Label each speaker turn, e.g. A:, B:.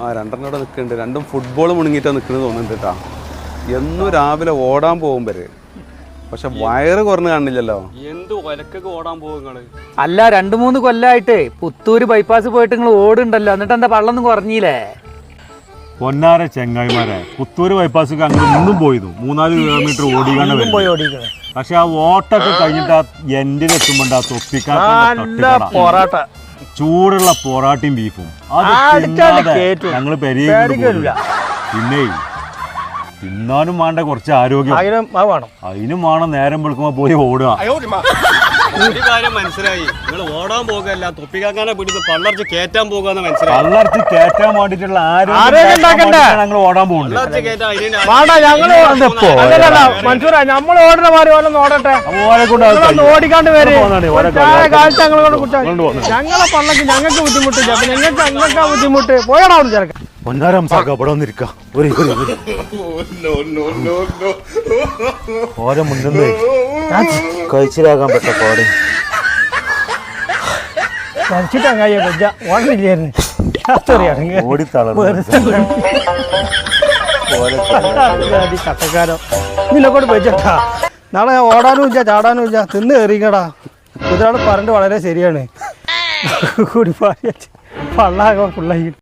A: ആ രണ്ടെണ്ണം ഇവിടെ നിൽക്കുന്നുണ്ട്. രണ്ടും ഫുട്ബോൾ മുണുങ്ങിയിട്ടാണ് നിൽക്കുന്നത് തോന്നുന്നുണ്ട് കേട്ടാ എന്നും രാവിലെ ഓടാൻ പോകുമ്പോൾ വരെ പക്ഷെ വയറ് കുറഞ്ഞ് കാണില്ലല്ലോ.
B: എന്ത് ഓടാൻ പോകും നിങ്ങൾ
C: അല്ല രണ്ട് മൂന്ന് കൊല്ലായിട്ട് പുത്തൂര് ബൈപ്പാസ് പോയിട്ട് നിങ്ങൾ ഓടുണ്ടല്ലോ എന്നിട്ട് എന്താ പള്ളൊന്നും കുറഞ്ഞില്ലേ?
D: പൊന്നാര ചെങ്ങായിമാരെ പുത്തൂര് ബൈപ്പാസ് അങ്ങനെ ഇന്നും പോയിരുന്നു മൂന്നാൽ കിലോമീറ്റർ ഓടി
E: പോയി
D: പക്ഷെ ആ ഓട്ടൊക്കെ കഴിഞ്ഞിട്ട് ആ എൻഡിലെത്തുമ്പോണ്ട് ആ തൊപ്പിക്കാൻ
E: പൊറാട്ട.
D: ചൂടുള്ള പൊറാട്ടയും ബീഫും.
E: ഞങ്ങൾ
D: പിന്നെ തിന്നാനും വേണ്ട കുറച്ച് ആരോഗ്യം. അതിനും വേണം. നേരം വെളുക്കുമ്പോ പോയി ഓടുക.
B: ഒരു കാര്യം മനസ്സിലായി. നിങ്ങൾ ഓടാൻ പോകല്ല തൊപ്പിക്കാക്കാനെ പിടിച്ച് പള്ളർച്ച് കേറ്റാൻ പോകാന്ന് മനസ്സിലായി.
D: പള്ളർച്ച് കയറ്റാൻ വേണ്ടിട്ടുള്ള
E: ആരോഗ്യം ഉണ്ടാക്കണ്ടേ?
D: ഞങ്ങൾ ഓടാൻ പോകുന്നുണ്ട്
B: പള്ളർച്ച് കേറ്റാൻ അതിന്
E: വേണ്ട ഞങ്ങൾ അല്ലല്ല മൻസൂര നമ്മൾ ഓടുന്ന മാറി ഓരോന്ന് ഓടട്ടെ.
D: അപ്പൊ ഓരെ കൊണ്ട് അത്
E: നിങ്ങളൊന്ന്
D: കഴിയും.
E: ഓടിക്കാണ്ട് വരെ.
D: ഓരെ പോന്നാണി, ഓരെ
E: ചായ
D: കളി.
E: കാലത്ത് ഞങ്ങളെ കൊണ്ട് കുടിച്ചാൽ
D: കൊണ്ട് പോന്നാണി.
E: ഞങ്ങളെ പള്ളക്ക് ഞങ്ങൾക്ക് ബുദ്ധിമുട്ടില്ല. അപ്പൊ ഞങ്ങൾക്ക് ഞങ്ങൾക്ക് ബുദ്ധിമുട്ട് പോയടാ അവിടെ ചേർക്കാം
D: പൊന്നാരം സാക്ക അവിടെ വന്നിരിക്ക. ഒരു ഒരു ഒരു. ഓരോ മുന്നേ കഴിച്ചിലാകാൻ പറ്റ പാടി
E: കട്ടക്കാരോ ഇതിലൊക്കെ വെച്ചിട്ടാ നാളെ ഓടാനും ഇല്ല ചാടാനും ഇല്ല. തിന്ന് കയറിക്കടാ ഇതാണ് പറഞ്ഞിട്ട് വളരെ ശരിയാണ്. കൂടി പള്ളാകെ ഫുള്ളായി.